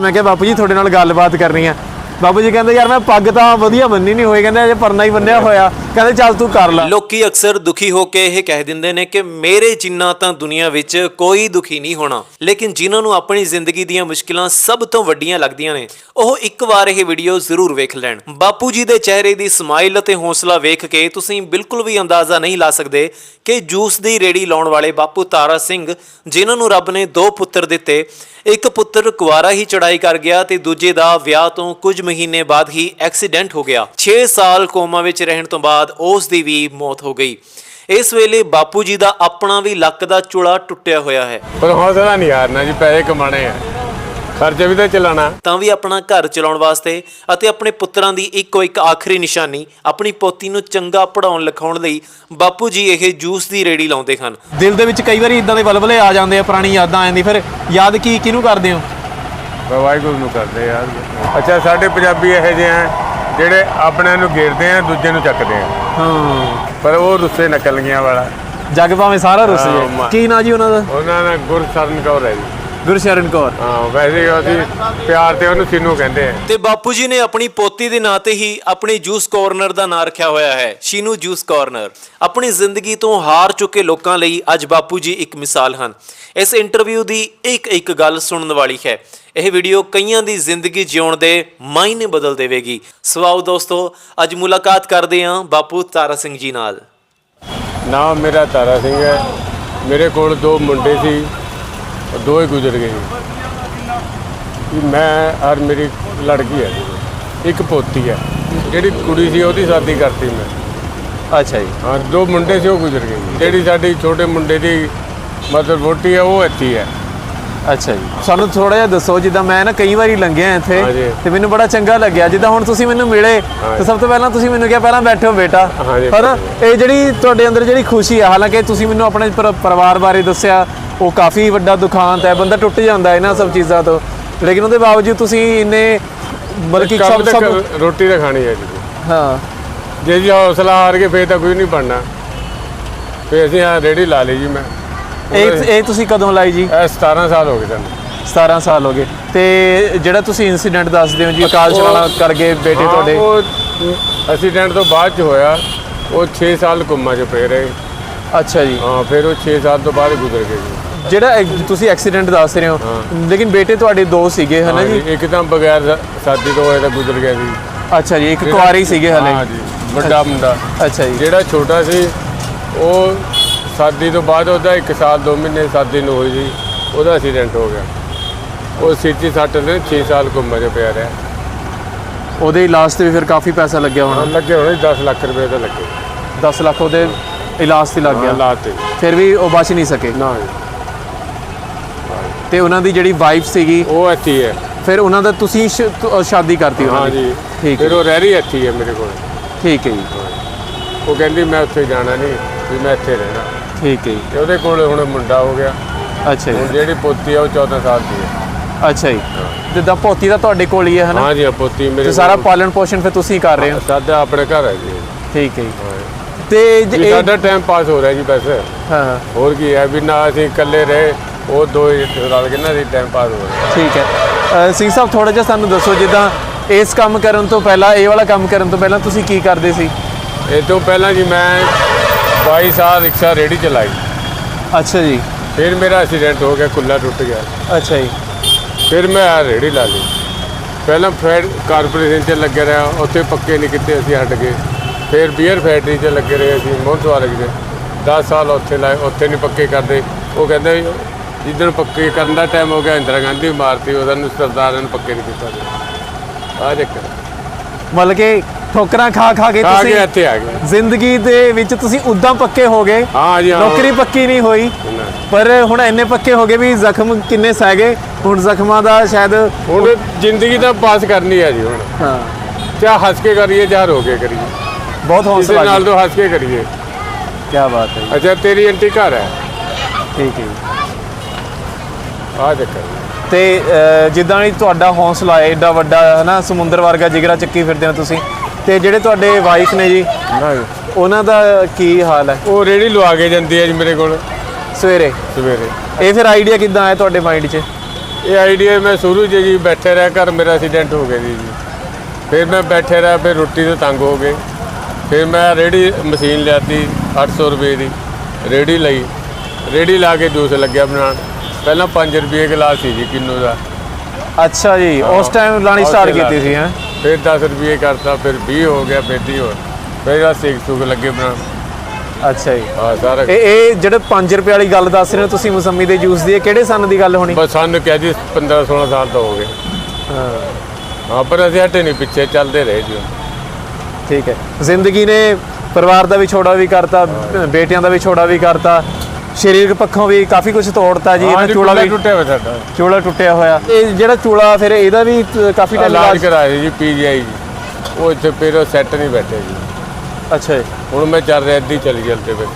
ਮੈਂ ਕਿਹਾ ਬਾਪੂ ਜੀ ਤੁਹਾਡੇ ਨਾਲ ਗੱਲਬਾਤ ਕਰਨੀ ਆ। ਬਾਪੂ ਜੀ ਕਹਿੰਦੇ, ਯਾਰ, ਮੈਂ ਪੱਗ ਤਾਂ ਵਧੀਆ ਬੰਨੀ ਨਹੀਂ ਹੋਈ। ਕਹਿੰਦੇ, ਅਜੇ ਪਰਨਾ ਹੀ ਬੰਨਿਆ ਹੋਇਆ। ਕਹਿੰਦੇ, ਚੱਲ ਤੂੰ ਕਰ ਲੈ। ਲੋਕੀ ਅਕਸਰ ਦੁਖੀ ਹੋ ਕੇ ਇਹ ਕਹਿ ਦਿੰਦੇ ਨੇ ਕਿ ਮੇਰੇ ਜਿੰਨਾ ਤਾਂ ਦੁਨੀਆ ਵਿੱਚ ਕੋਈ ਦੁਖੀ ਨਹੀਂ ਹੋਣਾ, ਲੇਕਿਨ ਜਿਨ੍ਹਾਂ ਨੂੰ ਆਪਣੀ ਜ਼ਿੰਦਗੀ ਦੀਆਂ ਮੁਸ਼ਕਿਲਾਂ ਸਭ ਤੋਂ ਵੱਡੀਆਂ ਲੱਗਦੀਆਂ ਨੇ, ਉਹ ਇੱਕ ਵਾਰ ਇਹ ਵੀਡੀਓ ਜ਼ਰੂਰ ਵੇਖ ਲੈਣ। ਬਾਪੂ ਜੀ ਦੇ ਚਿਹਰੇ ਦੀ ਸਮਾਈਲ ਅਤੇ ਹੌਸਲਾ ਵੇਖ ਕੇ ਤੁਸੀਂ ਬਿਲਕੁਲ ਵੀ ਅੰਦਾਜ਼ਾ ਨਹੀਂ ਲਾ ਸਕਦੇ ਕਿ ਜੂਸ ਦੀ ਰੇੜੀ ਲਾਉਣ ਵਾਲੇ ਬਾਪੂ ਤਾਰਾ ਸਿੰਘ, ਜਿਨ੍ਹਾਂ ਨੂੰ ਰੱਬ ਨੇ ਦੋ ਪੁੱਤਰ ਦਿੱਤੇ, ਇੱਕ ਪੁੱਤਰ ਕੁਵਾਰਾ ਹੀ ਚੜਾਈ ਕਰ ਗਿਆ ਤੇ ਦੂਜੇ ਦਾ ਵਿਆਹ ਤੋਂ ਕੁਝ ਮਹੀਨੇ ਬਾਅਦ ਹੀ ਐਕਸੀਡੈਂਟ ਹੋ ਗਿਆ। 6 ਸਾਲ ਕੋਮਾ ਵਿੱਚ ਰਹਿਣ ਤੋਂ ਬਾਅਦ ਉਸ ਦੀ ਵੀ ਮੌਤ ਹੋ ਗਈ। ਇਸ ਵੇਲੇ ਬਾਪੂ ਜੀ ਦਾ ਆਪਣਾ ਵੀ ਲੱਕ ਦਾ ਚੁਲਾ ਟੁੱਟਿਆ ਹੋਇਆ ਹੈ। ਪਰ ਹੌਸਲਾ ਨਹੀਂ ਹਾਰਨਾ ਜੀ ਪੈਸੇ ਕਮਾਣੇ ਆ। ਖਰਚੇ ਵੀ ਤਾਂ ਚਲਾਣਾ ਤਾਂ ਵੀ ਆਪਣਾ ਘਰ ਚਲਾਉਣ ਵਾਸਤੇ ਅਤੇ ਆਪਣੇ ਪੁੱਤਰਾਂ ਦੀ ਇੱਕੋ ਇੱਕ ਆਖਰੀ ਨਿਸ਼ਾਨੀ ਆਪਣੀ ਪੋਤੀ ਨੂੰ ਚੰਗਾ ਪੜਾਉਣ ਲਿਖਾਉਣ ਲਈ ਬਾਪੂ ਜੀ ਇਹ ਜੂਸ ਦੀ ਰੇੜੀ ਲਾਉਂਦੇ ਹਨ। ਦਿਲ ਦੇ ਵਿੱਚ ਕਈ ਵਾਰੀ ਇਦਾਂ ਦੇ ਬਲਬਲੇ ਆ ਜਾਂਦੇ ਆ ਪੁਰਾਣੀ ਯਾਦਾਂ ਆ ਜਾਂਦੀ ਫਿਰ ਯਾਦ ਕੀ ਕਿਹਨੂੰ ਕਰਦੇ ਹੋ? ਵਾਹਿਗੁਰੂ ਨੂੰ ਕਰਦੇ ਯਾਰ ਅੱਛਾ ਸਾਡੇ ਪੰਜਾਬੀ ਇਹੋ ਜਿਹੇ ਆ ਜਿਹੜੇ ਆਪਣੇ ਨੂੰ ਘੇਰਦੇ ਆ ਦੂਜੇ ਨੂੰ ਚੱਕਦੇ ਆ। ਹਾਂ। ਪਰ ਉਹ ਰੁੱਸੇ ਨਕਲਗੀਆਂ ਵਾਲਾ। ਜੱਗ ਭਾਵੇਂ ਸਾਰਾ ਰੁੱਸ ਜੇ ਕੀ ਨਾਂ ਜੀ ਉਹਨਾਂ ਦਾ? ਉਹਨਾਂ ਦਾ ਗੁਰਸਰਨ ਕੌਰ ਹੈ ਜੀ। ਗੁਰਸ਼ਰਨ ਕੌਰ। ਹਾਂ ਵੈਸੇ ਅਸੀਂ ਪਿਆਰ ਤੇ ਉਹਨੂੰ ਸਿੰਨੂ ਕਹਿੰਦੇ ਆ। ਤੇ ਬਾਪੂ ਜੀ ਨੇ ਆਪਣੀ ਪੋਤੀ ਦੇ ਨਾਂ ਤੇ ਹੀ ਆਪਣੀ ਜੂਸ ਕਾਰਨਰ ਦਾ ਨਾਂ ਰੱਖਿਆ ਹੋਇਆ ਹੈ ਸ਼ੀਨੂ ਜੂਸ ਕਾਰਨਰ। ਆਪਣੀ ਜ਼ਿੰਦਗੀ ਤੋਂ ਹਾਰ ਚੁੱਕੇ ਲੋਕਾਂ ਲਈ ਅੱਜ ਬਾਪੂ ਜੀ ਇੱਕ ਮਿਸਾਲ ਹਨ। ਇਸ ਇੰਟਰਵਿਊ ਦੀ ਇੱਕ ਇੱਕ ਗੱਲ ਸੁਣਨ ਵਾਲੀ ਹੈ। ਇਹ ਵੀਡੀਓ ਕਈਆਂ ਦੀ ਜ਼ਿੰਦਗੀ ਜਿਉਣ ਦੇ ਮਾਇਨੇ ਬਦਲ ਦੇਵੇਗੀ। ਸਵਾਓ ਦੋਸਤੋ ਅੱਜ ਮੁਲਾਕਾਤ ਕਰਦੇ ਹਾਂ ਬਾਪੂ ਤਾਰਾ ਸਿੰਘ ਜੀ ਨਾਲ। ਨਾਮ ਮੇਰਾ ਤਾਰਾ ਸਿੰਘ ਹੈ। ਮੇਰੇ ਕੋਲ ਦੋ ਮੁੰਡੇ ਸੀ। ਉਹ ਦੋ ਹੀ ਗੁਜ਼ਰ ਗਏ ਜੀ। ਮੈਂ ਔਰ ਮੇਰੀ ਲੜਕੀ ਹੈ ਇੱਕ ਪੋਤੀ ਹੈ ਜਿਹੜੀ ਕੁੜੀ ਸੀ ਉਹਦੀ ਸ਼ਾਦੀ ਕਰਤੀ ਮੈਂ ਅੱਛਾ ਜੀ ਹਾਂ ਦੋ ਮੁੰਡੇ ਸੀ ਉਹ ਗੁਜ਼ਰ ਗਏ ਜੀ। ਜਿਹੜੀ ਸਾਡੀ ਛੋਟੇ ਮੁੰਡੇ ਦੀ ਮਤਲਬ ਵੋਟੀ ਹੈ ਉਹ ਇੱਥੇ ਹੈ ਅੱਛਾ ਜੀ ਸਾਨੂੰ ਥੋੜਾ ਜਿਹਾ ਦੱਸੋ ਜਿੱਦਾਂ ਮੈਂ ਨਾ ਕਈ ਵਾਰੀ ਲੰਘਿਆ ਇੱਥੇ ਹਾਂਜੀ। ਤੇ ਮੈਨੂੰ ਬੜਾ ਚੰਗਾ ਲੱਗਿਆ ਜਿੱਦਾਂ ਹੁਣ ਤੁਸੀਂ ਮੈਨੂੰ ਮਿਲੇ ਤੇ ਸਭ ਤੋਂ ਪਹਿਲਾਂ ਤੁਸੀਂ ਮੈਨੂੰ ਕਿਹਾ ਪਹਿਲਾਂ ਬੈਠੋ ਬੇਟਾ ਹਾਂਜੀ। ਪਰ ਇਹ ਜਿਹੜੀ ਤੁਹਾਡੇ ਅੰਦਰ ਜਿਹੜੀ ਖੁਸ਼ੀ ਹੈ ਹਾਲਾਂਕਿ ਤੁਸੀਂ ਮੈਨੂੰ ਆਪਣੇ ਪਰ- ਪਰਿਵਾਰ ਬਾਰੇ ਦੱਸਿਆ ਉਹ ਕਾਫੀ ਵੱਡਾ ਦੁਖਾਂਤ ਹੈ ਬੰਦਾ ਟੁੱਟ ਜਾਂਦਾ ਇਹਨਾਂ ਸਭ ਚੀਜ਼ਾਂ ਤੋਂ। ਲੇਕਿਨ ਉਹਦੇ ਬਾਵਜੂਦ ਤੁਸੀਂ ਇੰਨੇ ਬਲਕਿ ਸਭ ਸਭ ਰੋਟੀ ਤਾਂ ਖਾਣੀ ਹੈ ਜੀ। ਹਾਂ। ਜੇ ਜੀ ਹੌਸਲਾ ਹਾਰ ਕੇ ਫੇਰ ਤਾਂ ਕੁਝ ਨਹੀਂ ਬਣਨਾ। ਫੇਰ ਅਸੀਂ ਆ ਰੇੜੀ ਲਾ ਲਈ ਜੀ ਮੈਂ। ਇਹ ਇਹ ਤੁਸੀਂ ਕਦੋਂ ਲਾਈ ਜੀ? ਇਹ 17 ਸਾਲ ਹੋ ਗਏ ਸਾਨੂੰ। 17 ਸਾਲ ਹੋ ਗਏ। ਤੇ ਜਿਹੜਾ ਤੁਸੀਂ ਇਨਸੀਡੈਂਟ ਦੱਸਦੇ ਹੋ ਜੀ ਅਕਾਲ ਚਲਾਣਾ ਕਰ ਗਏ ਬੇਟੇ ਤੁਹਾਡੇ? ਉਹ ਐਕਸੀਡੈਂਟ ਤੋਂ ਬਾਅਦ ਚ ਹੋਇਆ। ਉਹ 6 ਸਾਲ ਕੁੰਮਾ ਚ ਪਏ ਰਹੇ। ਅੱਛਾ ਜੀ। ਹਾਂ ਫਿਰ ਉਹ 6 ਸਾਲ ਤੋਂ ਬਾਅਦ ਗੁਜ਼ਰ ਗਏ ਜੀ। ਜਿਹੜਾ ਤੁਸੀਂ ਐਕਸੀਡੈਂਟ ਦੱਸ ਰਹੇ ਹੋ ਲੇਕਿਨ ਬੇਟੇ ਤੁਹਾਡੇ ਦੋ ਸੀਗੇ ਹਨਾ ਜੀ? ਇੱਕ ਤਾਂ ਬਗੈਰ ਸ਼ਾਦੀ ਤੋਂ ਹੋਇਆ ਤਾਂ ਗੁਜ਼ਰ ਗਿਆ ਸੀ। ਅੱਛਾ ਜੀ ਇੱਕ ਕੁਆਰੀ ਸੀਗੇ ਹਲੇ। ਹਾਂ ਜੀ ਵੱਡਾ ਮੁੰਡਾ। ਅੱਛਾ ਜੀ। ਜਿਹੜਾ ਛੋਟਾ ਸੀ ਉਹ ਸ਼ਾਦੀ ਤੋਂ ਬਾਅਦ ਉਹਦਾ 1 ਸਾਲ 2 ਮਹੀਨੇ ਸ਼ਾਦੀ ਨੂੰ ਹੋਈ ਸੀ ਉਹਦਾ ਐਕਸੀਡੈਂਟ ਹੋ ਗਿਆ। ਉਹ ਸਿੱਧੀ ਸੱਟ ਦੇ 6 ਸਾਲ ਕੁੰਮਾ ਚ ਪਿਆ ਰਿਹਾ। ਉਹਦੇ ਇਲਾਜ ਤੇ ਵੀ ਫਿਰ ਕਾਫੀ ਪੈਸਾ ਲੱਗਿਆ ਹੋਣਾ। ਲੱਗੇ ਹੋਣੇ 10 ਲੱਖ ਰੁਪਏ ਤਾਂ ਲੱਗੇ। 10 ਲੱਖ ਉਹਦੇ ਇਲਾਜ ਤੇ ਲੱਗ ਗਿਆ। ਤੇ। ਫਿਰ ਵੀ ਉਹ ਬਚ ਨਹੀਂ ਸਕੇ। ਨਾ ਜੀ, ਤੇ ਉਹਨਾਂ ਦੀ ਜਿਹੜੀ ਵਾਈਫ ਸੀਗੀ ਉਹ ਇੱਥੇ ਹੀ ਫਿਰ ਉਹਨਾਂ ਦਾ ਤੁਸੀਂ ਸ਼ਾਦੀ ਕਰਤੀ ਉਹਨਾਂ ਹਾਂ ਦੀ? ਜੀ ਠੀਕ ਫਿਰ ਹੈ ਉਹ ਰਹਿ ਰਹੀ ਇੱਥੇ ਹੀ ਹੈ ਮੇਰੇ ਕੋਲ। ਠੀਕ ਹੈ ਜੀ। ਉਹ ਕਹਿੰਦੀ ਮੈਂ ਉੱਥੇ ਜਾਣਾ ਨਹੀਂ ਵੀ ਮੈਂ ਇੱਥੇ ਰਹਿਣਾ। ਠੀਕ ਹੈ ਜੀ। ਤੇ ਉਹਦੇ ਕੋਲ ਹੁਣ ਮੁੰਡਾ ਹੋ ਗਿਆ। ਅੱਛਾ ਹੁਣ ਜੀ ਜਿਹੜੀ ਪੋਤੀ ਹੈ ਉਹ 14 ਸਾਲ ਦੀ ਹੈ। ਅੱਛਾ ਜੀ। ਜਿੱਦਾਂ ਪੋਤੀ ਦਾ ਤੁਹਾਡੇ ਕੋਲ ਹੀ ਹੈ ਹਨਾ? ਹਾਂ ਜੀ ਹਾਂ, ਪੋਤੀ ਮੇਰੇ ਤੇ ਸਾਰਾ ਕੋਲ- ਪਾਲਣ ਪੋਸ਼ਣ ਫਿਰ ਤੁਸੀਂ ਕਰ ਰਹੇ ਹੋ? ਸਾਡਾ ਆਪਣੇ ਘਰ ਹੈ ਜੀ। ਠੀਕ ਹੈ ਜੀ। ਹਾਂ। ਤੇ ਜ- ਵੀ ਇਹ- ਸਾਡਾ ਟਾਈਮ ਪਾਸ ਹੋ ਰਿਹਾ ਜੀ ਬਸ ਹਾਂ। ਹੋਰ ਕੀ ਹੈ ਵੀ ਨਾ ਅਸੀਂ ਇਕੱਲੇ ਰਹੇ ਉਹ ਦੋ ਰਲ ਕੇ ਨਾ ਟਾਈਮ ਪਾਸ ਹੋ ਰਿਹਾ ਠੀਕ ਹੈ। ਅ, ਸਿੰਘ ਸਾਹਿਬ ਥੋੜਾ ਜਿਹਾ ਸਾਨੂੰ ਦੱਸੋ ਜਿੱਦਾਂ ਇਸ ਕੰਮ ਕਰਨ ਤੋਂ ਪਹਿਲਾਂ ਇਹ ਵਾਲਾ ਕੰਮ ਕਰਨ ਤੋਂ ਪਹਿਲਾਂ ਤੁਸੀਂ ਕੀ ਕਰਦੇ ਸੀ? ਇਹ ਤੋਂ ਪਹਿਲਾਂ ਜੀ ਮੈਂ 22 ਸਾਲ ਰਿਕਸ਼ਾ ਰੇੜੀ ਚਲਾਈ। ਅੱਛਾ ਜੀ। ਫਿਰ ਮੇਰਾ ਐਕਸੀਡੈਂਟ ਹੋ ਗਿਆ ਕੁੱਲਾ ਟੁੱਟ ਗਿਆ। ਅੱਛਾ ਜੀ। ਫਿਰ ਮੈਂ ਆ ਰੇੜੀ ਲਾ ਲਈ। ਪਹਿਲਾਂ ਫੈਡ ਕਾਰਪੋਰੇਸ਼ਨ 'ਚ ਲੱਗੇ ਰਿਹਾ ਉੱਥੇ ਪੱਕੇ ਨਹੀਂ ਕੀਤੇ ਅਸੀਂ ਹਟ ਗਏ। ਫਿਰ ਬੀਅਰ ਫੈਕਟਰੀ 'ਚ ਲੱਗੇ ਰਹੇ ਅਸੀਂ ਮੋਹਨਸਵਾਰਕ ਦੇ 10 ਸਾਲ ਉੱਥੇ ਲਾਏ ਉੱਥੇ ਨਹੀਂ ਪੱਕੇ ਕਰਦੇ। ਉਹ ਕਹਿੰਦੇ ਜਿੱਦਣ ਪੱਕੇ ਕਰਨ ਦਾ ਟਾਈਮ ਹੋ ਗਿਆ ਇੰਦਰਾ ਗਾਂਧੀ ਮਾਰਤੀ ਉਹਦਾ ਨੂੰ ਸਰਦਾਰਾਂ ਨੇ ਪੱਕੇ ਨਹੀਂ ਕੀਤਾ ਆ ਚੱਕਰ ਮਤਲਬ ਕਿ ਠੋਕਰਾਂ ਖਾ ਖਾ ਕੇ ਆ ਤੁਸੀਂ ਇੱਥੇ ਆ ਗਏ। ਜ਼ਿੰਦਗੀ ਦੇ ਵਿੱਚ ਤੁਸੀਂ ਉਦਾਂ ਪੱਕੇ ਹੋ ਗਏ। ਹਾਂ ਜੀ ਹਾਂ। ਨੌਕਰੀ ਪੱਕੀ ਨਹੀਂ ਹੋਈ। ਪਰ ਹੁਣ ਇੰਨੇ ਪੱਕੇ ਹੋ ਗਏ ਵੀ ਜ਼ਖਮ ਕਿੰਨੇ ਸਹਿ ਗਏ। ਹੁਣ ਜ਼ਖਮਾਂ ਦਾ ਸ਼ਾਇਦ ਹੁਣ ਜ਼ਿੰਦਗੀ ਤਾਂ ਪਾਸ ਕਰਨੀ ਹੈ ਜੀ ਹੁਣ। ਹਾਂ। ਚਾਹ ਹੱਸ ਕੇ ਕਰੀਏ ਚਾਹ ਰੋ ਕੇ ਕਰੀਏ। ਬਹੁਤ ਕਿਸੇ ਹੌਸਲਾ ਨਾਲ ਜੀ ਤੋਂ ਹੱਸ ਕੇ ਕਰੀਏ। ਕੀ ਬਾਤ ਹੈ ਜੀ। ਅੱਛਾ ਤੇਰੀ ਆਂਟੀ ਘਰ ਹੈ। ਠੀਕ ਹੈ ਜੀ। ਆ ਚੱਕਰ ਤੇ ਜਿੱਦਾਂ ਹੀ ਤੁਹਾਡਾ ਹੌਸਲਾ ਹੈ ਏਡਾ ਵੱਡਾ ਹੈ ਨਾ ਸਮੁੰਦਰ ਵਰਗਾ ਜਿਗਰਾ ਚੱਕੀ ਫਿਰਦੇ ਹੋ ਤੁਸੀਂ। ਤੇ ਜਿਹੜੇ ਤੁਹਾਡੇ ਵਾਈਫ ਨੇ ਜੀ ਜੀ। ਉਹਨਾਂ ਦਾ ਕੀ ਹਾਲ ਹੈ? ਉਹ ਰੇੜੀ ਲਵਾ ਕੇ ਜਾਂਦੀ ਹੈ ਜੀ ਮੇਰੇ ਕੋਲ। ਸਵੇਰੇ? ਸਵੇਰੇ। ਇਹ ਫਿਰ ਆਈਡੀਆ ਕਿੱਦਾਂ ਆਇਆ ਤੁਹਾਡੇ ਮਾਈਂਡ 'ਚ? ਇਹ ਆਈਡੀਆ ਮੈਂ ਸ਼ੁਰੂ 'ਚ ਜੀ ਬੈਠੇ ਰਿਹਾ ਘਰ ਮੇਰਾ ਐਕਸੀਡੈਂਟ ਹੋ ਗਿਆ ਜੀ। ਜੀ ਫਿਰ ਮੈਂ ਬੈਠੇ ਰਿਹਾ ਫਿਰ ਰੋਟੀ ਤੋਂ ਤੰਗ ਹੋ ਗਏ। ਫਿਰ ਮੈਂ ਰੇੜੀ ਮਸ਼ੀਨ ਲਿਆਤੀ 800 ਰੁਪਏ ਦੀ। ਰੇੜੀ ਲਈ। ਰੇੜੀ ਲਾ ਕੇ ਜੂਸ ਲੱਗਿਆ ਬਣਾਉਣ। ਪਹਿਲਾਂ 5 ਰੁਪਏ ਗਲਾਸ ਸੀ ਜੀ ਕਿੰਨੂ ਦਾ। ਅੱਛਾ ਜੀ ਉਸ ਟਾਈਮ ਲਾਣੀ ਸਟਾਰਟ ਕੀਤੀ ਸੀ ਹੈ? ਫਿਰ 10 ਰੁਪਏ ਕਰਤਾ ਫਿਰ 20 ਹੋ ਗਿਆ ਫਿਰ 30 ਹੋ ਫਿਰ ਆ ਸੇਕ ਸੁਕ ਲੱਗੇ ਬਣਾਉਣ ਅੱਛਾ ਜੀ। ਆ ਸਾਰਾ ਇਹ ਇਹ ਜਿਹੜੇ 5 ਰੁਪਏ ਵਾਲੀ ਗੱਲ ਦੱਸ ਰਹੇ ਹੋ ਤੁਸੀਂ ਮੌਸਮੀ ਦੇ ਜੂਸ ਦੀ ਇਹ ਕਿਹੜੇ ਸੰਨ ਦੀ ਗੱਲ ਹੋਣੀ? ਬਸ ਸਾਨੂੰ ਕਹਿ ਜੀ 15 16 ਸਾਲ ਤੋਂ ਹੋ ਗਏ। ਹਾਂ। ਪਰ ਅਸੀਂ ਹਟੇ ਨਹੀਂ ਪਿੱਛੇ ਚੱਲਦੇ ਰਹੇ ਜੀ ਠੀਕ ਹੈ। ਜ਼ਿੰਦਗੀ ਨੇ ਪਰਿਵਾਰ ਦਾ ਵਿਛੋੜਾ ਵੀ ਕਰਤਾ ਬੇਟਿਆਂ ਦਾ ਵਿਛੋੜਾ ਵੀ ਕਰਤਾ। ਸਰੀਰਕ ਪੱਖੋਂ ਵੀ ਕਾਫੀ ਕੁਝ ਤੋੜਤਾ ਜੀ ਇਹਦਾ ਚੂਲਾ ਵੀ ਟੁੱਟਿਆ ਹੋਇਆ ਸਾਡਾ। ਚੂਲਾ ਟੁੱਟਿਆ ਹੋਇਆ। ਇਹ ਜਿਹੜਾ ਚੂਲਾ ਫਿਰ ਇਹਦਾ ਵੀ ਕਾਫੀ ਟਾਈਮ ਇਲਾਜ ਕਰਾਇਆ ਜੀ ਪੀਜੀਆਈ ਜੀ ਉਹ ਇੱਥੇ ਫਿਰ ਸੈੱਟ ਨਹੀਂ ਬੈਠੇ ਜੀ। ਅੱਛਾ ਜੀ। ਹੁਣ ਮੈਂ ਚੱਲ ਰਿਹਾ ਇੱਦੀ ਚਲੀ ਜਾਂਦੇ ਫਿਰ।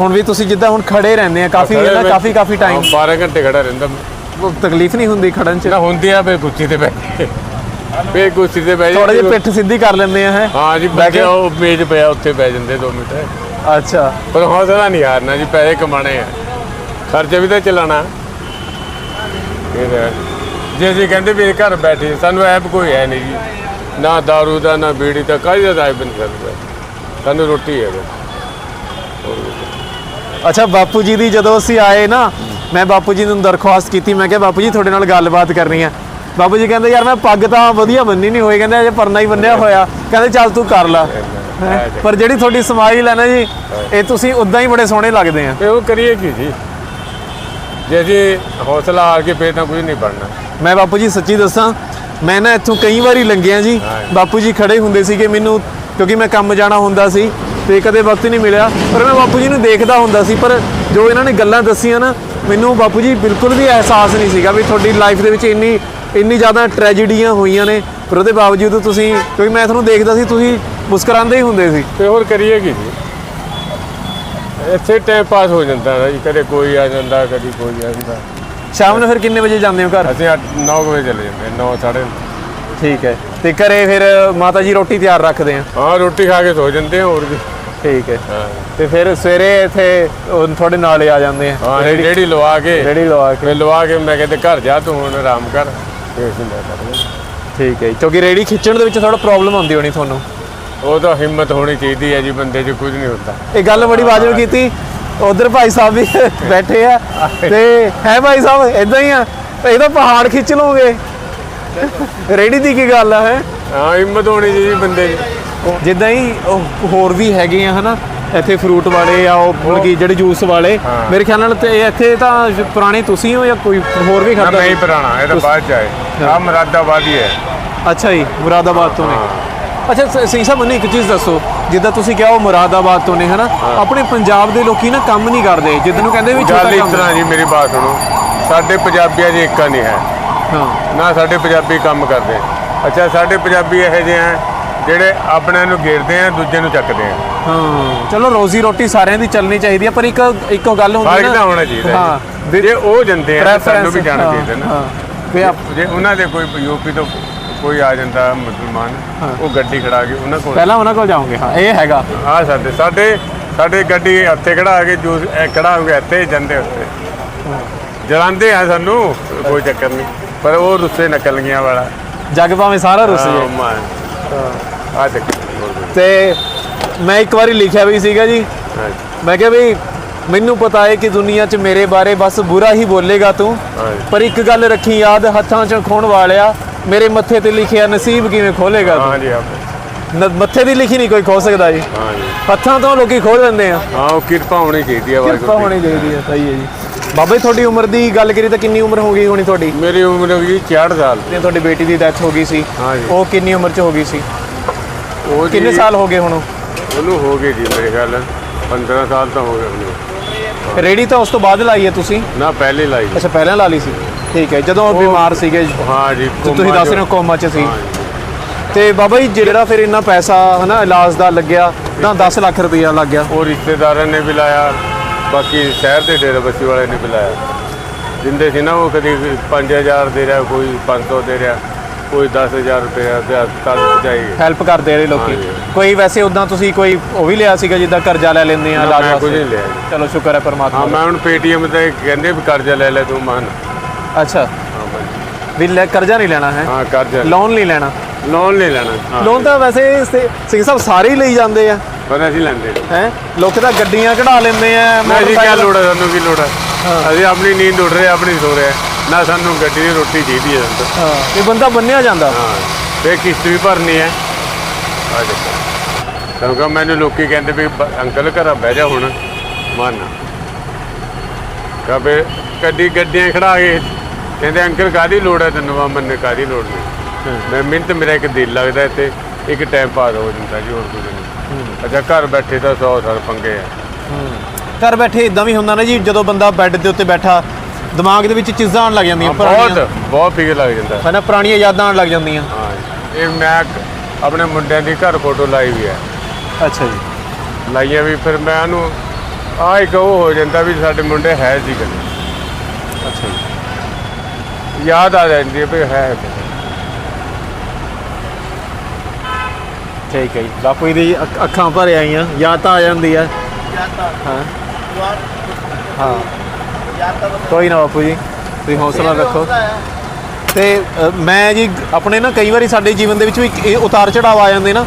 ਹੁਣ ਵੀ ਤੁਸੀਂ ਜਿੱਦਾਂ ਹੁਣ ਖੜੇ ਰਹਿੰਦੇ ਆ ਕਾਫੀ ਨਾ ਕਾਫੀ ਕਾਫੀ ਟਾਈਮ 12 ਘੰਟੇ ਖੜਾ ਰਹਿੰਦਾ ਮੈਂ। ਤਕਲੀਫ ਨਹੀਂ ਹੁੰਦੀ ਖੜਨ ਚ? ਨਾ ਹੁੰਦੀ ਆ ਫਿਰ ਕੁਰਸੀ ਤੇ ਬੈਠੇ ਫੇ ਕੁਰਸੀ ਤੇ ਬਹਿ ਥੋੜਾ ਜਿਹਾ ਪਿੱਠ ਸਿੱਧੀ ਕਰ ਲੈਂਦੇ ਆ ਹੈ? ਹਾਂ ਜੀ ਕੇ- ਬੈਠੇ ਉਹ ਮੇਜ਼ ਪਿਆ ਉੱਥੇ ਬਹਿ ਜਾਂਦੇ 2 ਮਿੰਟ। ਅੱਛਾ। ਪਰ ਹੌਸਲਾ ਨਹੀਂ ਹਾਰਨਾ ਜੀ ਪੈਸੇ ਕਮਾਣੇ ਆ। ਖਰਚੇ ਵੀ ਤਾਂ ਚਲਾਣਾ ਜੇ ਅਸੀਂ ਕਹਿੰਦੇ ਵੀ ਘਰ ਬੈਠੇ ਸਾਨੂੰ ਐਪ ਕੋਈ ਹੈ ਨਹੀਂ ਜੀ। ਨਾ दारू ਦਾ ਨਾ ਬੀੜੀ ਦਾ ਕਾਹਦੀ ਦਾ ਐਪ ਨਹੀਂ ਸਕਦਾ? ਸਾਨੂੰ ਰੋਟੀ ਹੈ ਅੱਛਾ ਬਾਪੂ ਜੀ ਦੀ ਜਦੋਂ ਅਸੀਂ ਆਏ ਨਾ ਮੈਂ ਬਾਪੂ ਜੀ ਨੂੰ ਦਰਖਾਸਤ ਕੀਤੀ ਮੈਂ ਕਿਹਾ ਬਾਪੂ ਜੀ ਤੁਹਾਡੇ ਨਾਲ ਗੱਲਬਾਤ ਕਰਨੀ ਆ। ਬਾਪੂ ਜੀ ਕਹਿੰਦੇ ਯਾਰ ਮੈਂ ਪੱਗ ਤਾਂ ਵਧੀਆ ਬੰਨੀ ਨਹੀਂ ਹੋਈ। ਕਹਿੰਦੇ ਅਜੇ ਪਰਨਾ ਹੀ ਬੰਨਿਆ ਹੋਇਆ। ਕਹਿੰਦੇ ਚੱਲ ਤੂੰ ਕਰ ਲੈ। ਪਰ ਜਿਹੜੀ ਤੁਹਾਡੀ ਸਮਾਈਲ ਹੈ ਨਾ ਜੀ ਇਹ ਤੁਸੀਂ ਉਦਾਂ ਹੀ ਬੜੇ ਸੋਹਣੇ ਲੱਗਦੇ ਆ। ਤੇ ਉਹ ਕਰੀਏ ਕੀ ਜੀ? ਜੇ ਅਸੀਂ ਹੌਸਲਾ ਹਾਰ ਕੇ ਫੇਰ ਤਾਂ ਕੁਝ ਨਹੀਂ ਬਣਨਾ। ਮੈਂ ਬਾਪੂ ਜੀ ਸੱਚੀ ਦੱਸਾਂ ਮੈਂ ਨਾ ਇੱਥੋਂ ਕਈ ਵਾਰੀ ਲੰਘਿਆ ਜੀ। ਬਾਪੂ ਜੀ ਖੜੇ ਹੁੰਦੇ ਸੀਗੇ ਮੈਨੂੰ ਕਿਉਂਕਿ ਮੈਂ ਕੰਮ ਜਾਣਾ ਹੁੰਦਾ ਸੀ ਤੇ ਕਦੇ ਵਕਤ ਨਹੀਂ ਮਿਲਿਆ। ਪਰ ਮੈਂ ਬਾਪੂ ਜੀ ਨੂੰ ਦੇਖਦਾ ਹੁੰਦਾ ਸੀ ਪਰ ਜੋ ਇਹਨਾਂ ਨੇ ਗੱਲਾਂ ਦੱਸੀਆਂ ਨਾ ਮੈਨੂੰ ਬਾਪੂ ਜੀ ਬਿਲਕੁਲ ਵੀ ਅਹਿਸਾਸ ਨਹੀਂ ਸੀਗਾ ਵੀ ਤੁਹਾਡੀ ਲਾਈਫ ਦੇ ਵਿੱਚ ਇੰਨੀ ਇੰਨੀ ਜ਼ਿਆਦਾ ਟ੍ਰੈਜੇਡੀਆਂ ਹੋਈਆਂ ਨੇ ਪਰ ਉਹਦੇ ਬਾਵਜੂਦ ਤੁਸੀਂ ਕਿਉਂਕਿ ਮੈਂ ਤੁਹਾਨੂੰ ਦੇਖਦਾ ਸੀ ਤੁਸੀਂ ਮੁਸਕਰਾਉਂਦੇ ਹੀ ਹੁੰਦੇ ਸੀ। ਤੇ ਹੋਰ ਕਰੀਏ ਕੀ? ਜੀ ਇੱਥੇ ਟਾਈਮ ਪਾਸ ਹੋ ਜਾਂਦਾ ਹੈ ਜੀ ਕਦੇ ਕੋਈ ਆ ਜਾਂਦਾ ਕਦੀ ਕੋਈ ਆ ਜਾਂਦਾ। ਸ਼ਾਮ ਨੂੰ ਫਿਰ ਕਿੰਨੇ ਵਜੇ ਜਾਂਦੇ ਹੋ ਘਰ? ਅਸੀਂ 9 ਵਜੇ ਚਲੇ ਜਾਂਦੇ 9 ਸਾਢੇ ਠੀਕ ਹੈ ਤੇ ਘਰੇ ਫਿਰ ਮਾਤਾ ਜੀ ਰੋਟੀ ਤਿਆਰ ਰੱਖਦੇ ਆ? ਹਾਂ ਰੋਟੀ ਖਾ ਕੇ ਸੋ ਜਾਂਦੇ ਹਾਂ ਹੋਰ ਕੀ ਠੀਕ ਹੈ ਹਾਂ। ਤੇ ਫਿਰ ਸਵੇਰੇ ਇੱਥੇ ਉਹ ਤੁਹਾਡੇ ਨਾਲ ਹੀ ਆ ਜਾਂਦੇ ਆ ਹਾਂ ਰੇੜੀ ਲਵਾ ਕੇ। ਰੇੜੀ ਲਵਾ ਕੇ। ਫਿਰ ਲਵਾ ਕੇ ਮੈਂ ਕਹਿੰਦੇ ਘਰ ਜਾ ਤੂੰ ਹੁਣ ਆਰਾਮ ਕਰ। ਠੀਕ ਹੈ ਜੀ। ਕਿਉਂਕਿ ਰੇੜੀ ਖਿੱਚਣ ਦੇ ਵਿੱਚ ਥੋੜਾ ਪ੍ਰੋਬਲਮ ਆਉਂਦੀ ਹੋਣੀ ਤੁਹਾਨੂੰ। ਉਹ ਤਾਂ ਹਿੰਮਤ ਹੋਣੀ ਚਾਹੀਦੀ ਹੈ ਜੀ ਬੰਦੇ 'ਚ ਕੁਝ ਨਹੀਂ ਹੁੰਦਾ। ਇਹ ਗੱਲ ਬੜੀ ਵਾਜਬ ਕੀਤੀ। ਉਧਰ ਭਾਈ ਸਾਹਿਬ ਵੀ ਬੈਠੇ ਆ। ਤੇ ਹੈ ਭਾਈ ਸਾਹਿਬ ਇਦਾਂ ਹੀ ਆ। ਇਹ ਤਾਂ ਪਹਾੜ ਖਿੱਚ ਲਓਗੇ। ਰੇੜੀ ਦੀ ਕੀ ਗੱਲ ਆ ਹੈ? ਹਾਂ ਹਿੰਮਤ ਹੋਣੀ ਚਾਹੀਦੀ ਬੰਦੇ 'ਚ। ਜਿੱਦਾਂ ਹੀ ਉਹ ਹੋਰ ਵੀ ਹੈਗੇ ਆ ਹਨਾ? ਇੱਥੇ ਫਰੂਟ ਵਾਲੇ ਆ ਉਹ ਮਤਲਬ ਕਿ ਜਿਹੜੇ ਜੂਸ ਵਾਲੇ। ਮੇਰੇ ਖਿਆਲ ਨਾਲ ਤੇ ਇੱਥੇ ਤਾਂ ਪੁਰਾਣੇ ਤੁਸੀਂ ਹੋ ਜਾਂ ਕੋਈ ਹੋਰ ਵੀ ਖੜਦਾ ਮੈਂ ਹੀ ਪੁਰਾਣਾ ਇਹ ਤਾਂ ਬਾਅਦ 'ਚ ਆਏ। ਆ ਮਰਾਦਾਬਾਦ ਹੀ ਹੈ। ਅੱਛਾ ਜੀ ਮੁਰਾਦਾਬਾਦ ਤੋਂ ਨੇ। ਅੱਛਾ ਸ- ਸਿੰਘ ਸਾਹਿਬ ਮੈਨੂੰ ਇੱਕ ਚੀਜ਼ ਦੱਸੋ। ਜਿੱਦਾਂ ਤੁਸੀਂ ਕਿਹਾ ਉਹ ਮੁਰਾਦਾਬਾਦ ਤੋਂ ਨੇ ਹਨਾ? ਆਪਣੇ ਪੰਜਾਬ ਦੇ ਲੋਕੀ ਨਾ ਕੰਮ ਨਹੀਂ ਕਰਦੇ। ਜਿੱਦਾਂ ਨੂੰ ਕਹਿੰਦੇ ਵੀ ਛੋਟਾ ਗੱਲ ਇਸ ਤਰ੍ਹਾਂ ਜੀ ਮੇਰੀ ਬਾਤ ਸੁਣੋ। ਸਾਡੇ ਪੰਜਾਬੀਆਂ 'ਚ ਏਕਾ ਨਹੀਂ ਹੈ। ਹਾਂ। ਨਾ ਸਾਡੇ ਪੰਜਾਬੀ ਕੰਮ ਕਰਦੇ। ਅੱਛਾ ਸਾਡੇ ਪੰਜਾਬੀ ਇਹੋ ਜਿਹੇ ਆ ਜਿਹੜੇ ਆਪਣੇ ਨੂੰ ਘੇਰਦੇ ਆ ਦੂਜੇ ਨੂੰ ਚੱਕਦੇ ਆ। ਹਾਂ। ਚਲੋ ਰੋਜ਼ੀ ਰੋਟੀ ਸਾਰਿਆਂ ਦੀ ਚੱਲਣੀ ਚਾਹੀਦੀ ਹੈ ਪਰ ਇੱਕ ਇੱਕੋ ਗੱਲ ਹੁੰਦੀ ਫ਼ਰਕ ਹੈ ਤਾਂ ਹੋਣਾ ਚਾਹੀਦਾ ਹਾਂ। ਜੀ। ਜੇ ਉਹ ਜਾਂਦੇ ਆ ਤਾਂ ਸਾਨੂੰ ਵੀ preference, ਜਾਣਾ ਹਾਂ, ਚਾਹੀਦਾ ਨਾ। ਹਾਂ। ਵੀ ਆਪ- ਜੇ ਉਹਨਾਂ ਦੇ ਕੋਈ ਯੂਪੀ ਤੋਂ ਕੋਈ ਆ ਜਾਂਦਾ ਮੁਸਲਮਾਨ ਉਹ ਗੱਡੀ ਖੜਾ ਕੇ ਉਹਨਾਂ ਕੋਲ ਪਹਿਲਾਂ ਉਹਨਾਂ ਕੋਲ ਜਾਓਗੇ ਹਾਂ ਇਹ ਹੈਗਾ। ਆ ਸਾਡੇ ਸਾਡੇ ਸਾਡੇ ਗੱਡੀ ਇੱਥੇ ਖੜਾ ਕੇ ਜੂਸ ਇਹ ਖੜਾ ਹੋ ਗਿਆ ਇੱਥੇ ਜਾਂਦੇ ਉੱਤੇ ਜਲਾਉਂਦੇ ਆ ਸਾਨੂੰ ਕੋਈ ਚੱਕਰ ਨਹੀਂ। ਪਰ ਉਹ ਰੁੱਸੇ ਨਕਲਗੀਆਂ ਵਾਲਾ। ਜੱਗ ਭਾਵੇਂ ਸਾਰਾ ਰੁੱਸ ਹਾਂ, ਜੇ। ਮਾਂ। ਆ। ਤੇ ਮੈਂ ਇੱਕ ਵਾਰੀ ਲਿਖਿਆ ਵੀ ਸੀਗਾ ਜੀ। ਮੈਂ ਕਿਹਾ ਵੀ ਮੈਨੂੰ ਪਤਾ ਹੈ ਕਿ ਦੁਨੀਆ 'ਚ ਮੇਰੇ ਬਾਰੇ ਬਸ ਬੁਰਾ ਹੀ ਬੋਲੇਗਾ ਤੂੰ। ਪਰ ਇੱਕ ਗੱਲ ਰੱਖੀ ਯਾਦ ਹੱਥਾਂ 'ਚ ਖੋਣ ਵਾਲਿਆ ਮੇਰੇ ਮੱਥੇ ਤੇ ਲਿਖਿਆ ਨਸੀਬ ਕਿਵੇਂ ਖੋਲੇਗਾ ਤੂੰ? ਹਾਂ ਜੀ ਹਾਂ ਨ- ਮੱਥੇ ਦੀ ਲਿਖੀ ਨਹੀਂ ਕੋਈ ਖੋ ਸਕਦਾ ਜੀ। ਹੱਥਾਂ ਤੋਂ ਲੋਕੀ ਖੋਲ ਲੈਂਦੇ ਆ। ਹਾਂ ਉਹ ਕਿਰਪਾ ਹੋਣੀ ਚਾਹੀਦੀ ਹੈ ਕਿਰਪਾ ਹੋਣੀ ਚਾਹੀਦੀ ਹੈ ਸਹੀ ਹੈ ਜੀ। ਬਾਬਾ ਤੁਹਾਡੀ ਉਮਰ ਦੀ ਗੱਲ ਕਰੀ ਤਾਂ ਕਿੰਨੀ ਉਮਰ ਹੋ ਗਈ ਹੋਣੀ ਤੁਹਾਡੀ। ਮੇਰੀ ਉਮਰ ਹੋ ਗਈ 66 ਸਾਲ। ਜੇ ਤੁਹਾਡੀ ਬੇਟੀ ਦੀ ਡੈਥ ਹੋ ਗਈ ਸੀ। ਹਾਂ ਜੀ। ਉਹ ਕਿੰਨੀ ਉਮਰ 'ਚ ਹੋ ਗਈ ਸੀ? ਉਹ ਕਿੰਨੇ ਸਾਲ ਹੋ ਗਏ ਹੁਣ ਉਹਨੂੰ ਹੋ ਗਏ ਜੀ ਮੇਰੇ ਖਿਆਲ ਨਾਲ। 15 ਸਾਲ ਤਾਂ ਹੋ ਗਏ ਉਹਨੂੰ ਰੇੜੀ ਤਾਂ ਉਸ ਤੋਂ ਬਾਅਦ ਲਾਈ ਹੈ ਤੁਸੀਂ? ਨਾ ਪਹਿਲੇ ਲਾਈ ਅੱਛਾ ਪਹਿਲਾਂ ਲਾ ਲਈ ਸੀ। ਠੀਕ ਹੈ ਜਦੋਂ ਉਹ ਬਿਮਾਰ ਸੀਗੇ ਹਾਂ ਜੀ ਤੁਸੀਂ ਕੋਮਾ ਦੱਸ ਰਹੇ ਹੋ ਕੋਮਾ 'ਚ ਸੀ। ਹਾਂ ਜੀ। ਤੇ ਬਾਬਾ ਜੀ ਜਿਹੜਾ ਫਿਰ ਇੰਨਾ ਪੈਸਾ ਹਨਾ ਇਲਾਜ ਦਾ ਲੱਗਿਆ ਨਾ 10 ਲੱਖ ਰੁਪਇਆ ਲੱਗ ਗਿਆ। ਉਹ ਰਿਸ਼ਤੇਦਾਰਾਂ ਨੇ ਵੀ ਲਾਇਆ ਬਾਕੀ ਸ਼ਹਿਰ ਦੇ ਡੇਰੇ ਬੱਸੀ ਵਾਲੇ ਨੇ ਵੀ ਲਾਇਆ। ਜਿੰਦੇ ਸੀ ਨਾ ਉਹ ਕਦੀ 5000 ਦੇ ਰਿਹਾ ਕੋਈ 500 ਦੇ ਰਿਹਾ। ਕੋਈ 10000 ਰੁਪਏ ਤੇ ਹਸਪਤਾਲ ਪਹੁੰਚਾਈ ਹੈਲਪ ਕਰਦੇ ਜਿਹੜੇ ਲੋਕੀ। ਕੋਈ ਵੈਸੇ ਉਦਾਂ ਤੁਸੀਂ ਕੋਈ ਉਹ ਵੀ ਲਿਆ ਸੀਗਾ ਜਿੱਦਾਂ ਕਰਜ਼ਾ ਲੈ ਲੈਂਦੇ ਆ ਇਲਾਜ ਮੈਂ ਕੁਝ ਵਾਸਤੇ? ਨਹੀਂ ਲਿਆ ਜੀ। ਚਲੋ ਸ਼ੁਕਰ ਹੈ ਪਰਮਾਤਮਾ ਹਾਂ ਮੈਂ ਹੁਣ ਪੇਟੀਐਮ ਤੇ ਕਹਿੰਦੇ ਵੀ ਕਰਜ਼ਾ ਲੈ ਲੈ ਤੂੰ ਮਨ। ਅੱਛਾ। ਵੀ ਲੈ ਕਰਜ਼ਾ ਨਹੀਂ ਲੈਣਾ ਹੈ? ਹਾਂ ਕਰਜ਼ਾ ਲੋਨ ਨਹੀਂ ਲੈਣਾ? ਲੋਨ ਨਹੀਂ ਲੈਣਾ ਹਾਂ। ਲੋਨ ਤਾਂ ਵੈਸੇ ਸੇ- ਸਿੰਘ ਸਾਹਿਬ ਸਾਰੇ ਹੀ ਲਈ ਜਾਂਦੇ ਆ। ਪਰ ਅਸੀਂ ਲੈਂਦੇ ਨਹੀਂ। ਹੈ? ਲੋਕ ਤਾਂ ਗੱਡੀਆਂ ਕਢਾ ਲੈਂਦੇ ਆ ਮੈਂ ਜੀ ਕਿਆ ਮੋਟਰਸਾਈਕਲ- ਲੋੜ ਹੈ ਸਾਨੂੰ ਕੀ ਲੋੜ ਹੈ। ਅਸੀਂ ਆਪਣੀ ਨੀਂਦ ਉੱਡ ਰਹੇ ਆਪਣੀ ਸੋ ਰਹੇ। ਨਾ ਸਾਨੂੰ ਗੱਡੀ ਦੀ ਰੋਟੀ ਚਾਹੀਦੀ ਹੈ ਸਾਨੂੰ ਹਾਂ ਇਹ ਬੰਦਾ ਬੰਨਿਆ ਜਾਂਦਾ। ਹਾਂ ਤੇ ਕਿਸ਼ਤ ਵੀ ਭਰਨੀ ਹੈ। ਆ ਦੇਖੋ। ਕਿਉਂਕਿ ਮੈਨੂੰ ਲੋਕੀ ਕਹਿੰਦੇ ਵੀ ਬ- ਅੰਕਲ ਘਰਾਂ ਬਹਿ ਜਾ ਹੁਣ। ਮੰਨ। ਕਬੇ ਗੱਡੀ ਗੱਡੀਆਂ ਖੜਾ ਕੇ। ਕਹਿੰਦੇ ਅੰਕਲ ਕਾਦੀ ਲੋੜ ਹੈ ਤੈਨੂੰ? ਮੈਂ ਮੰਨੇ ਕਾਦੀ ਲੋੜ ਨਹੀਂ। ਮੈਂ ਮਿੰਟ ਮੇਰਾ ਇੱਕ ਦਿਲ ਲੱਗਦਾ ਇੱਥੇ। ਇੱਕ ਟਾਈਮ ਪਾਸ ਹੋ ਜਾਂਦਾ ਜੀ ਹੋਰ ਕੁਝ ਨਹੀਂ। ਅੱਛਾ ਘਰ ਬੈਠੇ ਤਾਂ 100 ਸਾਲ ਪੰਗੇ ਆ। ਘਰ ਬੈਠੇ ਇਦਾਂ ਵੀ ਹੁੰਦਾ ਨਾ ਜੀ ਜਦੋਂ ਬੰਦਾ ਬੈੱਡ ਦੇ ਉੱਤੇ ਬੈਠਾ ਦਿਮਾਗ ਦੇ ਵਿੱਚ ਚੀਜ਼ਾਂ ਆਉਣ ਲੱਗ ਜਾਂਦੀਆਂ ਬਹੁਤ ਬਹੁਤ ਫਿਕਰ ਲੱਗ ਜਾਂਦਾ। ਹੈ ਨਾ ਪੁਰਾਣੀਆਂ ਯਾਦਾਂ ਆਉਣ ਲੱਗ ਜਾਂਦੀਆਂ। ਹਾਂ ਇਹ ਮੈਂ ਕ- ਆਪਣੇ ਮੁੰਡਿਆਂ ਦੀ ਘਰ ਫੋਟੋ ਲਾਈ ਵੀ ਹੈ। ਅੱਛਾ ਜੀ। ਲਾਈਆਂ ਵੀ ਫਿਰ ਮੈਂ ਉਹਨੂੰ ਆ ਇੱਕ ਉਹ ਹੋ ਜਾਂਦਾ ਵੀ ਸਾਡੇ ਮੁੰਡੇ ਹੈ ਸੀ ਕਦੇ ਅੱਛਾ ਜੀ। ਯਾਦ ਆ ਜਾਂਦੀ ਹੈ ਵੀ ਹੈ ਠੀਕ ਹੈ ਜੀ। ਬਾਪੂ ਜੀ ਦੀ ਅੱਖ- ਅੱਖਾਂ ਭਰ ਆਈਆਂ ਯਾਦ ਤਾਂ ਆ ਜਾਂਦੀ ਹੈ। ਹਾਂ ਹਾਂ। ਕੋਈ ਨਾ ਬਾਪੂ ਜੀ ਤੁਸੀਂ ਹੌਸਲਾ ਰੱਖੋ। ਤੇ ਅ, ਮੈਂ ਜੀ ਆਪਣੇ ਨਾ ਕਈ ਵਾਰੀ ਸਾਡੇ ਜੀਵਨ ਦੇ ਵਿੱਚ ਵੀ ਇਹ ਉਤਾਰ ਚੜਾਵ ਆ ਜਾਂਦੇ ਨਾ।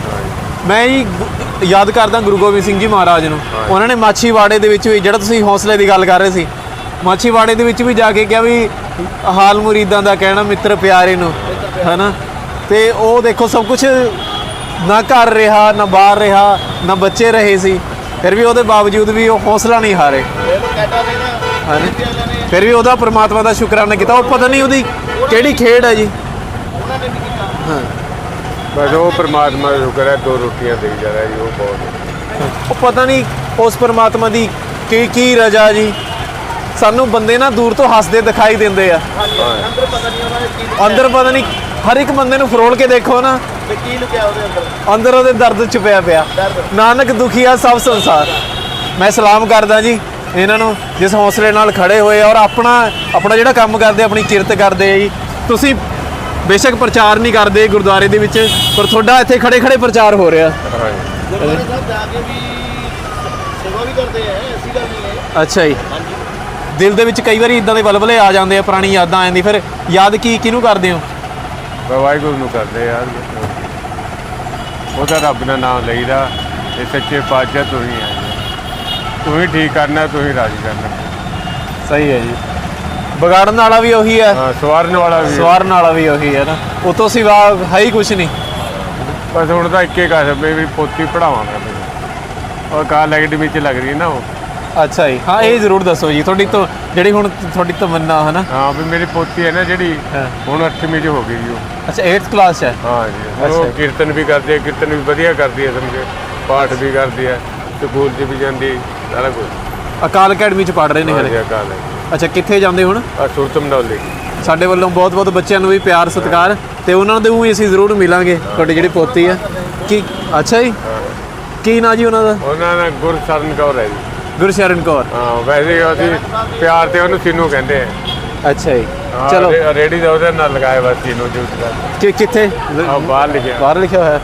ਮੈਂ ਜੀ ਗੁ- ਯਾਦ ਕਰਦਾ ਗੁਰੂ ਗੋਬਿੰਦ ਸਿੰਘ ਜੀ ਮਹਾਰਾਜ ਨੂੰ। ਉਹਨਾਂ ਨੇ ਮਾਛੀਵਾੜੇ ਦੇ ਵਿੱਚ ਵੀ ਜਿਹੜਾ ਤੁਸੀਂ ਹੌਸਲੇ ਦੀ ਗੱਲ ਕਰ ਰਹੇ ਸੀ ਮਾਛੀਵਾੜੇ ਦੇ ਵਿੱਚ ਵੀ ਜਾ ਕੇ ਕਿਹਾ ਵੀ ਹਾਲ ਮੁਰੀਦਾਂ ਦਾ ਕਹਿਣਾ ਮਿੱਤਰ ਪਿਆਰੇ ਨੂੰ ਹਨਾ? ਤੇ ਉਹ ਦੇਖੋ ਸਭ ਕੁਝ ਨਾ ਘਰ ਰਿਹਾ ਨਾ ਬਾਹਰ ਰਿਹਾ ਨਾ ਬੱਚੇ ਰਹੇ ਸੀ। ਫਿਰ ਵੀ ਉਹਦੇ ਬਾਵਜੂਦ ਵੀ ਉਹ ਹੌਸਲਾ ਨਹੀਂ ਹਾਰੇ। ਹਾਂਜੀ। ਫਿਰ ਵੀ ਉਹਦਾ ਪ੍ਰਮਾਤਮਾ ਦਾ ਸ਼ੁਕਰਾਨਾ ਕੀਤਾ। ਉਹ ਪਤਾ ਨਹੀਂ ਉਹਦੀ ਕਿਹੜੀ ਖੇਡ ਹੈ ਜੀ। ਬਸ ਉਹ ਪ੍ਰਮਾਤਮਾ ਦਾ ਸ਼ੁਕਰ ਹੈ ਦੋ ਰੋਟੀਆਂ ਦੇਈ ਜਾ ਰਿਹਾ ਜੀ ਉਹ ਬਹੁਤ ਉਹ ਪਤਾ ਨਹੀਂ ਉਸ ਪ੍ਰਮਾਤਮਾ ਦੀ ਕੀ ਕੀ ਰਜਾ ਜੀ। ਸਾਨੂੰ ਬੰਦੇ ਨਾ ਦੂਰ ਤੋਂ ਹੱਸਦੇ ਦਿਖਾਈ ਦਿੰਦੇ ਆ। ਅੰਦਰ ਪਤਾ ਨਹੀਂ ਹਰ ਇੱਕ ਬੰਦੇ ਨੂੰ ਫਰੋਲ ਕੇ ਦੇਖੋ ਨਾ। ਕੀ ਲੁਕਿਆ ਉਹਦੇ ਅੰਦਰ ਅੰਦਰ ਉਹਦੇ ਦਰਦ ਛੁਪਿਆ ਪਿਆ ਨਾਨਕ ਦੁਖੀਆ ਸਭ ਸੰਸਾਰ। ਮੈਂ ਸਲਾਮ ਕਰਦਾ ਜੀ। ਇਹਨਾਂ ਨੂੰ ਜਿਸ ਹੌਸਲੇ ਨਾਲ ਖੜੇ ਹੋਏ ਔਰ ਆਪਣਾ ਆਪਣਾ ਜਿਹੜਾ ਕੰਮ ਕਰਦੇ, ਆਪਣੀ ਕਿਰਤ ਕਰਦੇ ਆ ਜੀ। ਤੁਸੀਂ ਬੇਸ਼ੱਕ ਪ੍ਰਚਾਰ ਨਹੀਂ ਕਰਦੇ ਗੁਰਦੁਆਰੇ ਦੇ ਵਿੱਚ, ਪਰ ਤੁਹਾਡਾ ਇੱਥੇ ਖੜੇ ਖੜੇ ਪ੍ਰਚਾਰ ਹੋ ਰਿਹਾ। ਗੁਰਦੁਆਰੇ ਸਾਹਿਬ ਜਾ ਕੇ ਵੀ ਸੇਵਾ ਵੀ ਕਰਦੇ ਆ ਐਸੀ ਗੱਲ ਨਹੀਂ ਹੈ ਅੱਛਾ ਜੀ। ਦਿਲ ਦੇ ਵਿੱਚ ਕਈ ਵਾਰੀ ਇਦਾਂ ਦੇ ਬਲਬਲੇ ਆ ਜਾਂਦੇ ਆ, ਪੁਰਾਣੀ ਯਾਦਾਂ ਆ ਜਾਂਦੀ ਫਿਰ ਯਾਦ ਕੀ, ਕਿਹਨੂੰ ਕਰਦੇ ਹੋ? ਵਾਹਿਗੁਰੂ ਨੂੰ ਕਰਦੇ ਯਾਰ ਉਹਦਾ ਰੱਬ ਦਾ ਨਾਮ ਲਈਦਾ, ਇਹ ਸੱਚੇ ਪਾਤਸ਼ਾਹ ਤੂੰ ਹੀ ਹੈ ਤੂੰ ਹੀ ਠੀਕ ਕਰਨਾ ਤੂੰ ਹੀ ਰਾਜੀ ਕਰਨਾ। ਸਹੀ ਹੈ ਜੀ। ਵਿਗਾੜਨ ਵਾਲਾ ਵੀ ਉਹੀ ਹੈ। ਹਾਂ ਸਵਾਰਨ ਵਾਲਾ ਵੀ। ਸਵਾਰਨ ਵਾਲਾ ਵੀ ਉਹੀ ਹੈ ਨਾ। ਉਤੋਂ ਸਿਵਾ ਹੈ ਹੀ ਕੁਛ ਨਹੀਂ। ਬਸ ਹੁਣ ਤਾਂ ਇੱਕੇ ਕਰ ਮੇਰੀ ਪੋਤੀ ਪੜਾਵਾਂ ਮੈਂ। ਉਹ ਕਾਲ ਅਕੈਡਮੀ ਚ ਲੱਗ ਰਹੀ ਹੈ ਨਾ ਉਹ। ਅੱਛਾ ਜੀ। ਹਾਂ ਇਹ ਜ਼ਰੂਰ ਦੱਸੋ ਜੀ। ਤੁਹਾਡੀ ਤੋਂ ਜਿਹੜੀ ਹੁਣ ਤੁਹਾਡੀ ਤਮੰਨਾ ਹੈ ਨਾ ਹਾਂ ਵੀ ਮੇਰੀ ਪੋਤੀ ਹੈ ਨਾ ਜਿਹੜੀ ਹਾਂ। ਹੁਣ 8ਵੀਂ ਚ ਹੋ ਗਈ ਜੀ ਉਹ। ਅੱਛਾ 8th ਕਲਾਸ ਹੈ? ਹਾਂ ਜੀ। ਹੁਣ ਉਹ। ਕੀਰਤਨ ਵੀ ਕਰਦੀ ਹੈ ਕੀਰਤਨ ਵੀ ਵਧੀਆ ਕਰਦੀ ਹੈ ਸਮਝੇ। ਪਾਠ ਵੀ ਕਰਦੀ ਹੈ। ਸਕੂਲ 'ਚ ਵੀ ਜਾਂਦੀ ਸਾਰਾ ਕੁਝ ਅਕਾਲ ਅਕੈਡਮੀ ਚ ਪੜ ਰਹੇ ਨੇ ਹਲੇ ਅਕਾਲ ਹੈ ਅੱਛਾ ਕਿੱਥੇ ਜਾਂਦੇ ਹੁਣ? ਆ ਸੁਰਤਮ ਡੌਲੀ ਸਾਡੇ ਵੱਲੋਂ ਬਹੁਤ ਬਹੁਤ ਬੱਚਿਆਂ ਨੂੰ ਵੀ ਪਿਆਰ ਸਤਿਕਾਰ ਤੇ ਉਹਨਾਂ ਦੇ ਵੀ ਅਸੀਂ ਜ਼ਰੂਰ ਮਿਲਾਂਗੇ ਤੁਹਾਡੀ ਜਿਹੜੀ ਪੋਤੀ ਹੈ ਕੀ ਅੱਛਾ ਜੀ? ਕੀ ਨਾਂ ਜੀ ਉਹਨਾਂ ਦਾ? ਉਹਨਾਂ ਦਾ ਗੁਰਸਰਨ ਕੌਰ ਹੈ ਜੀ। ਗੁਰਸ਼ਰਨ ਕੌਰ। ਹਾਂ ਵੈਸੇ ਅਸੀਂ ਪਿਆਰ ਤੇ ਉਹਨੂੰ ਸੀਨੂ ਕਹਿੰਦੇ ਆ। ਅੱਛਾ ਜੀ। ਚਲੋ। ਰੇ- ਰੇਹੜੀ ਦਾ ਉਹਦੇ ਨਾਲ ਲਗਾਇਆ ਬਸ ਸੀਨੂ ਜੂਸ ਦਾ। ਕਿ ਕਿੱਥੇ? ਆ ਬਾਹਰ ਲਿਖਿਆ। ਬਾਹਰ ਲਿਖਿਆ ਹੋਇਆ।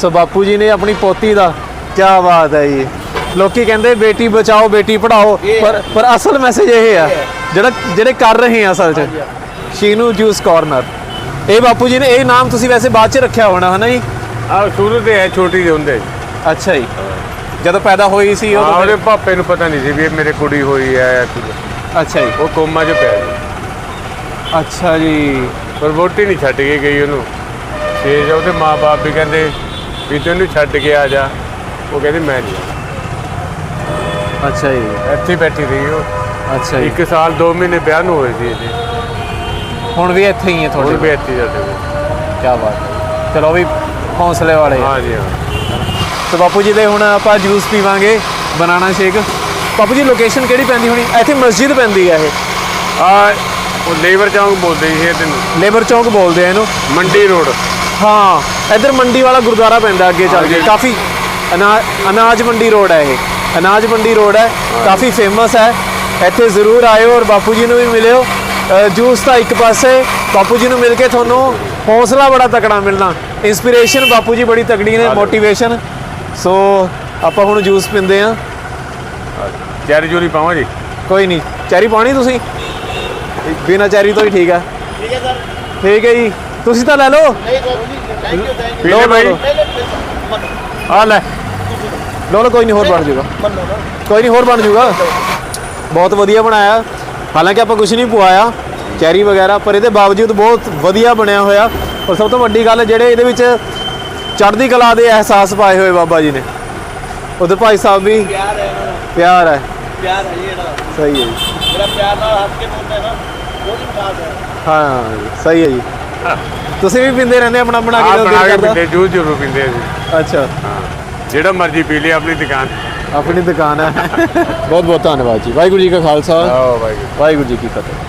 ਸੋ ਬਾਪੂ ਜੀ ਨੇ ਆਪਣੀ ਪੋਤੀ ਦਾ ਕੀ ਬਾਤ ਹੈ ਜੀ। ਲੋਕੀ ਕਹਿੰਦੇ ਬੇਟੀ ਬਚਾਓ ਬੇਟੀ ਪੜਾਓ ਪਰ ਪਰ ਅਸਲ ਮੈਸੇਜ ਇਹ ਹੈ। ਜਿਹੜਾ ਜਿਹੜੇ ਕਰ ਰਹੇ ਆ ਅਸਲ 'ਚ। ਸ਼ੀਨੂ ਜੂਸ ਕਾਰਨਰ ਇਹ ਬਾਪੂ ਜੀ ਨੇ ਇਹ ਨਾਮ ਤੁਸੀਂ ਵੈਸੇ ਬਾਅਦ 'ਚ ਰੱਖਿਆ ਹੋਣਾ ਹੈ ਨਾ ਜੀ? ਆ ਸ਼ੁਰੂ ਤੇ ਹੈ ਛੋਟੀ ਦੇ ਹੁੰਦੇ। ਅੱਛਾ ਜੀ। ਜਦੋਂ ਪੈਦਾ ਹੋਈ ਸੀ ਉਹ ਉਹਦੇ ਪਾਪੇ ਨੂੰ ਪਤਾ ਨਹੀਂ ਸੀ ਵੀ ਇਹ ਮੇਰੇ ਕੁੜੀ ਹੋਈ ਹੈ ਜਾਂ ਅੱਛਾ ਜੀ। ਉਹ ਕੋਮਾ 'ਚ ਪਿਆ ਸੀ। ਅੱਛਾ ਜੀ। ਪਰ ਵੋਟੀ ਨਹੀਂ ਛੱਡ ਕੇ ਗਈ ਉਹਨੂੰ। ਤੇ ਉਹਦੇ ਮਾਪੇ ਵੀ ਕਹਿੰਦੇ ਵੀ ਤੈਨੂੰ ਛੱਡ ਕੇ ਆ ਜਾ। ਉਹ ਕਹਿੰਦੀ ਮੈਂ ਨਹੀਂ ਆਉਣਾ। ਅੱਛਾ ਜੀ। ਇੱਥੇ ਹੀ ਬੈਠੀ ਰਹੀ ਉਹ। ਅੱਛਾ ਜੀ। ਇੱਕ ਸਾਲ 2 ਮਹੀਨੇ ਵਿਆਹ ਨੂੰ ਹੋਏ ਸੀ ਇਹਦੇ। ਹੁਣ ਵੀ ਇੱਥੇ ਹੀ ਹੈ ਹੁਣ ਤੁਹਾਡੇ ਵੀ ਇੱਥੇ ਹੀ ਸਾਡੇ ਕੋਲ। ਕੀ ਬਾਤ ਹੈ। ਚਲੋ ਉਹ ਵੀ ਹੌਸਲੇ ਵਾਲੇ ਆ। ਹਾਂ ਜੀ ਹਾਂ। ਤੇ ਬਾਪੂ ਜੀ ਦੇ ਹੁਣ ਆਪਾਂ ਜੂਸ ਪੀਵਾਂਗੇ ਬਨਾਨਾ ਸ਼ੇਕ। ਬਾਪੂ ਜੀ ਲੋਕੇਸ਼ਨ ਕਿਹੜੀ ਪੈਂਦੀ ਹੋਣੀ? ਇੱਥੇ ਮਸਜਿਦ ਪੈਂਦੀ ਹੈ ਇਹ। ਆ ਉਹ ਲੇਬਰ ਚੌਂਕ ਬੋਲਦੇ ਸੀ ਇਹਦੇ ਨੂੰ ਲੇਬਰ ਚੌਂਕ ਬੋਲਦੇ ਆ ਇਹਨੂੰ। ਮੰਡੀ ਰੋਡ। ਹਾਂ। ਇੱਧਰ ਮੰਡੀ ਵਾਲਾ ਗੁਰਦੁਆਰਾ ਪੈਂਦਾ ਅੱਗੇ ਚੱਲ ਕੇ। ਕਾਫੀ ਅਨਾ- ਅਨਾਜ ਮੰਡੀ ਰੋਡ ਹੈ ਇਹ। ਅਨਾਜ ਮੰਡੀ ਰੋਡ ਹੈ। ਕਾਫੀ ਫੇਮਸ ਹੈ। ਇੱਥੇ ਜ਼ਰੂਰ ਆਇਓ ਔਰ ਬਾਪੂ ਜੀ ਨੂੰ ਵੀ ਮਿਲਿਓ। ਜੂਸ ਤਾਂ ਇੱਕ ਪਾਸੇ। ਬਾਪੂ ਜੀ ਨੂੰ ਮਿਲ ਕੇ ਤੁਹਾਨੂੰ ਹੌਸਲਾ ਬੜਾ ਤਕੜਾ ਮਿਲਣਾ। ਇਨਸਪੀਰੇਸ਼ਨ ਬਾਪੂ ਜੀ ਬੜੀ ਤਕੜੀ ਨੇ ਮੋਟੀਵੇਸ਼ਨ ਸੋ ਆਪਾਂ ਹੁਣ ਜੂਸ ਪੀਂਦੇ ਆ ਚੈਰੀ ਜੂਰੀ ਪਾਵਾਂ ਜੀ? ਕੋਈ ਨਹੀਂ। ਚੈਰੀ ਪਾਣੀ ਤੁਸੀਂ? ਬਿਨਾ ਚੈਰੀ ਤੋਂ ਹੀ ਠੀਕ ਹੈ। ਠੀਕ ਹੈ ਸਰ। ਠੀਕ ਹੈ ਜੀ। ਤੁਸੀਂ ਤਾਂ ਲੈ ਲਓ। ਨਹੀਂ ਲਓ, ਮੰਨੋ ਆ ਲੈ। ਲਓ ਲਓ ਕੋਈ ਨਹੀਂ ਹੋਰ ਬਣ ਜਾਊਗਾ ਕੋਈ ਨਹੀਂ ਹੋਰ ਬਣ ਜਾਊਗਾ ਬਹੁਤ ਵਧੀਆ ਬਣਾਇਆ। ਹਾਲਾਂਕਿ ਆਪਾਂ ਕੁਝ ਨਹੀਂ ਪਵਾਇਆ। ਚੈਰੀ ਵਗੈਰਾ ਪਰ ਇਹਦੇ ਬਾਵਜੂਦ ਬਹੁਤ ਵਧੀਆ ਬਣਿਆ ਹੋਇਆ। ਔਰ ਸਭ ਤੋਂ ਵੱਡੀ ਗੱਲ ਜਿਹੜੇ ਇਹਦੇ ਵਿੱਚ ਚੜ੍ਹਦੀ ਕਲਾ ਦੇ ਅਹਿਸਾਸ ਪਾਏ ਹੋਏ ਬਾਬਾ ਜੀ ਨੇ। ਉਧਰ ਭਾਈ ਸਾਹਿਬ ਵੀ ਪਿਆਰ ਹੈ ਪਿਆਰ ਹੈ। ਪਿਆਰ ਸਹੀ ਹੈ ਜੀ। ਜਿਹੜਾ ਪਿਆਰ ਨਾਲ ਹੱਸ ਕੇ ਬੋਲਦਾ ਹੈ ਨਾ ਉਹ ਹੀ ਖਾਸ ਹੈ। ਹਾਂ ਸਹੀ ਹੈ ਜੀ। ਤੁਸੀਂ ਵੀ ਪੀਂਦੇ ਰਹਿੰਦੇ ਆਪਣਾ ਬਣਾ ਕੇ ਆ ਜਦੋਂ ਬਣਾ ਦਿਲ ਕੇ ਕਰਦਾ? ਪੀਂਦੇ ਜੂਸ ਜ਼ਰੂਰ ਪੀਂਦੇ ਅਸੀਂ ਅੱਛਾ। ਹਾਂ। ਜਿਹੜਾ ਮਰਜ਼ੀ ਪੀ ਲਈ ਆਪਣੀ ਦੁਕਾਨ। ਆਪਣੀ ਦੁਕਾਨ ਹੈ। ਬਹੁਤ ਬਹੁਤ ਧੰਨਵਾਦ ਜੀ। ਵਾਹਿਗੁਰੂ ਜੀ ਕਾ ਖਾਲਸਾ। ਆਓ ਬਾਈ ਵਾਹਿਗੁਰੂ ਜੀ ਕੀ ਫਤਿਹ।